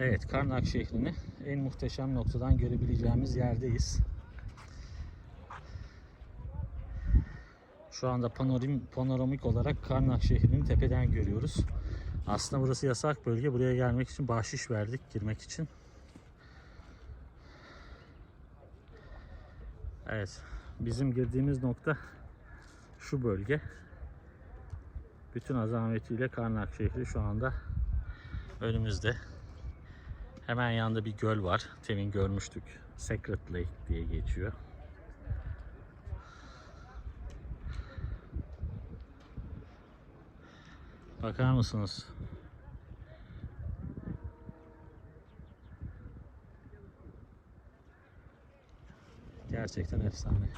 Evet, Karnak şehrini en muhteşem noktadan görebileceğimiz yerdeyiz. Şu anda panorim, panoramik olarak Karnak şehrini tepeden görüyoruz. Aslında burası yasak bölge. Buraya gelmek için bahşiş verdik girmek için. Evet, bizim girdiğimiz nokta şu bölge. Bütün azametiyle Karnak şehri şu anda önümüzde. Hemen yanında bir göl var. Temin görmüştük. Secret Lake diye geçiyor. Bakar mısınız? Gerçekten efsane.